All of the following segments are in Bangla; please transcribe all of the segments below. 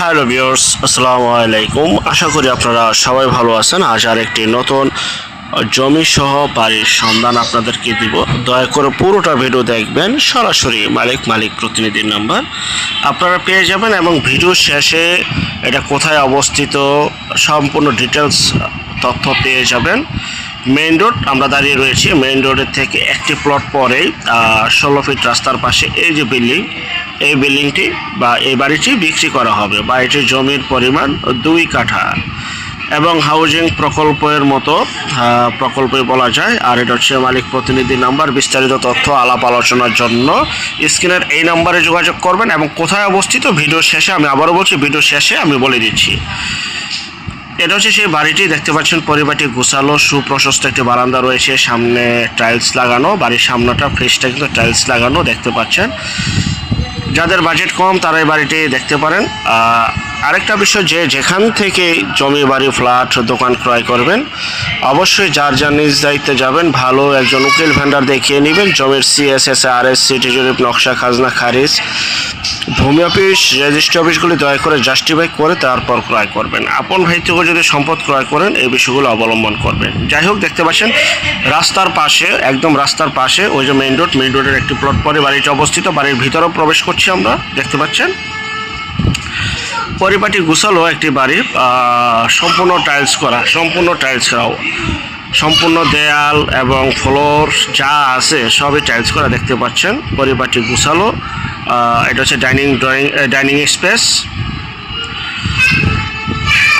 হ্যালো ভিউয়ার্স, আসসালামু আলাইকুম। আশা করি আপনারা সবাই ভালো আছেন। আজ আর একটি নতুন জমি সহ বাড়ির সন্ধান আপনাদেরকে দিব। দয়া করে পুরোটা ভিডিও দেখবেন। সরাসরি মালিক মালিক প্রতিনিধির নাম্বার আপনারা পেয়ে যাবেন এবং ভিডিও শেষে এটা কোথায় অবস্থিত সম্পূর্ণ ডিটেলস তথ্য পেয়ে যাবেন। মেইন রোড আমরা দাঁড়িয়ে রয়েছি। মেইন রোডের থেকে একটি প্লট পরেই ষোলো ফিট রাস্তার পাশে এই যে বিল্ডিং এই বিল্ডিংটি বা এই বাড়িটি বিক্রি করা হবে। বাড়িটির জমির পরিমাণ দুই কাঠা এবং হাউজিং প্রকল্পের মতো আহ, প্রকল্পই বলা যায়। আর এটা হচ্ছে মালিক প্রতিনিধি নাম্বার বিস্তারিত তথ্য আলাপ আলোচনার জন্য। স্ক্রিনের এই নাম্বারে যোগাযোগ করবেন এবং কোথায় অবস্থিত ভিডিও শেষে আমি আবারও বলছি ভিডিও শেষে আমি বলে দিচ্ছি। এটা হচ্ছে সেই বাড়িটি দেখতে পাচ্ছেন পরিবারটি গোছালো সুপ্রশস্ত একটি বারান্দা রয়েছে সামনে টাইলস লাগানো বাড়ির সামনেটা ফ্রেশটা কিন্তু টাইলস লাগানো দেখতে পাচ্ছেন। যাদের বাজেট কম তারা এই বাড়িটি দেখতে পারেন। আরেকটা বিষয় যে যেখান থেকে জমি, বাড়ি, ফ্ল্যাট দোকান ক্রয় করবেন, অবশ্যই যার যার নিজ দায়িত্বে যাবেন, ভালো একজন উকিল ভেন্ডার দেখিয়ে নেবেন, জমির সিএসএস আর এস সিটি জরিপ, নকশা, খাজনা, খারিজ, ভূমি অফিস, রেজিস্ট্রি অফিসগুলি দয়া করে জাস্টিফাই করে তারপর ক্রয় করবেন। আপন ভাই থেকে যদি সম্পদ ক্রয় করেন, এই বিষয়গুলো অবলম্বন করবেন। যাই হোক, দেখতে পাচ্ছেন, রাস্তার পাশে, একদম রাস্তার পাশে, ওই যে মেইন রোড মেইন রোডের একটি প্লট পরে বাড়িটি অবস্থিত, বাড়ির ভিতরেও প্রবেশ করছি আমরা, দেখতে পাচ্ছেন? পরিপাটি গুছালো একটি বাড়ি সম্পূর্ণ টাইলস করা, সম্পূর্ণ টাইলস করা। সম্পূর্ণ দেয়াল এবং ফ্লোর যা আছে সবই টাইলস করা দেখতে পাচ্ছেন। পরিপাটি গুছালো এটা হচ্ছে ডাইনিং ড্রয়িং ডাইনিং স্পেস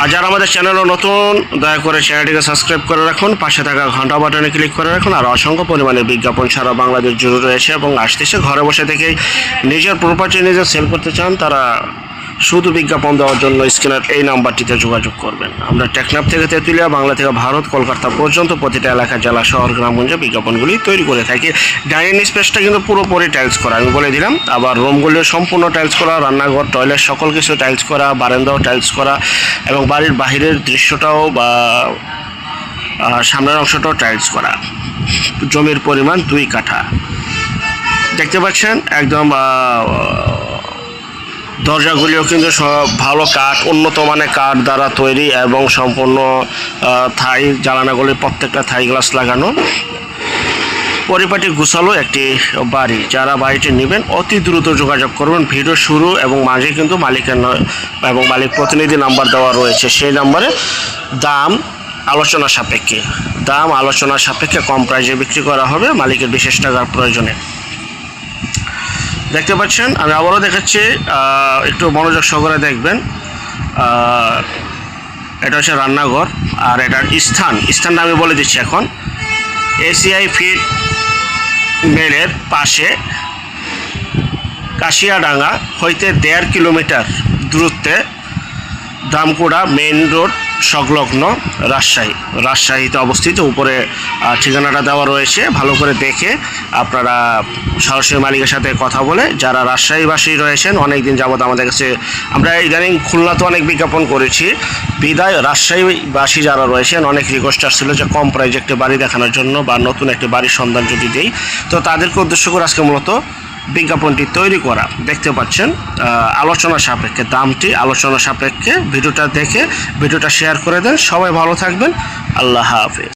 আর যারা আমাদের চ্যানেলও নতুন, দয়া করে চ্যানেলটিকে সাবস্ক্রাইব করে রাখুন। পাশে থাকা ঘণ্টা বাটনে ক্লিক করে রাখুন। আর অসংখ্য পরিমাণে বিজ্ঞাপন সারা বাংলাদেশ জুড়ে রয়েছে এবং আসতেছে। ঘরে বসে থেকেই নিজের প্রপার্টি নিজে সেল করতে চান, তারা শুধু বিজ্ঞাপন দেওয়ার জন্য স্ক্রিনের এই নাম্বারটিতে যোগাযোগ করবেন। আমরা টেকনাফ থেকে তেঁতুলিয়া, বাংলা থেকে ভারত, কলকাতা পর্যন্ত প্রতিটা এলাকা, জেলা, শহর, গ্রামগঞ্জে বিজ্ঞাপনগুলি তৈরি করে থাকি। ডাইনিং স্পেসটা কিন্তু পুরোপুরি টাইলস করা, আমি বলে দিলাম। আবার রুমগুলিও সম্পূর্ণ টাইলস করা, রান্নাঘর, টয়লেট, সকল কিছু টাইলস করা, বারান্দাও টাইলস করা এবং বাড়ির বাহিরের দৃশ্যটাও বা সামনের অংশটাও টাইলস করা। জমির পরিমাণ দুই কাঠা। দেখতে পাচ্ছেন? একদম দরজাগুলিও কিন্তু সব ভালো কাঠ, উন্নত মানের কাঠ দ্বারা তৈরি এবং সম্পূর্ণ থাই জ্বালানাগুলি প্রত্যেকটা থাই গ্লাস লাগানো। পরিপাটি গুছালো একটি বাড়ি। যারা বাড়িটি নেবেন, অতি দ্রুত যোগাযোগ করবেন। ভিডিও শুরু এবং মাঝে কিন্তু মালিকের এবং মালিক প্রতিনিধি নাম্বার দেওয়া রয়েছে। সেই নাম্বারে দাম আলোচনা সাপেক্ষে। দাম আলোচনা সাপেক্ষে কম প্রাইজে বিক্রি করা হবে। মালিকের বিশেষ টাকার প্রয়োজনে। দেখতে পাচ্ছেন? আমি আবারও দেখাচ্ছি একটু মনোযোগ সহকারে দেখবেন। এটা হচ্ছে রান্নাঘর, আর এটার স্থান, স্থানটা আমি বলে দিচ্ছি এখন। এসিআই ফিট মেলের পাশে কাশিয়াডাঙ্গা, হইতে দেড় কিলোমিটার দূরত্বে দামকুড়া মেইন রোড সংলগ্ন রাজশাহী। রাজশাহীতে অবস্থিত। উপরে ঠিকানাটা দেওয়া রয়েছে। ভালো করে দেখে আপনারা সরাসরি মালিকের সাথে কথা বলে যারা রাজশাহীবাসী রয়েছেন অনেক দিন যাবত আমাদের কাছে আমরা ইদানিং খুলনাতে অনেক বিজ্ঞাপন করেছি। বিদায় রাজশাহীবাসী যারা রয়েছেন, অনেক রিকোয়েস্ট আসছিল যে কম প্রাইজে একটি বাড়ি দেখানোর জন্য বা নতুন একটি বাড়ির সন্ধান যদি দেই। তো তাদেরকে উদ্দেশ্য করে আজকে মূলত বিজ্ঞাপনটি তৈরি করা। দেখতে পাচ্ছেন আলোচনা সাপেক্ষে দামটি, আলোচনা সাপেক্ষে ভিডিওটা দেখে ভিডিওটা শেয়ার করে দেন। সবাই ভালো থাকবেন। আল্লাহ হাফেজ।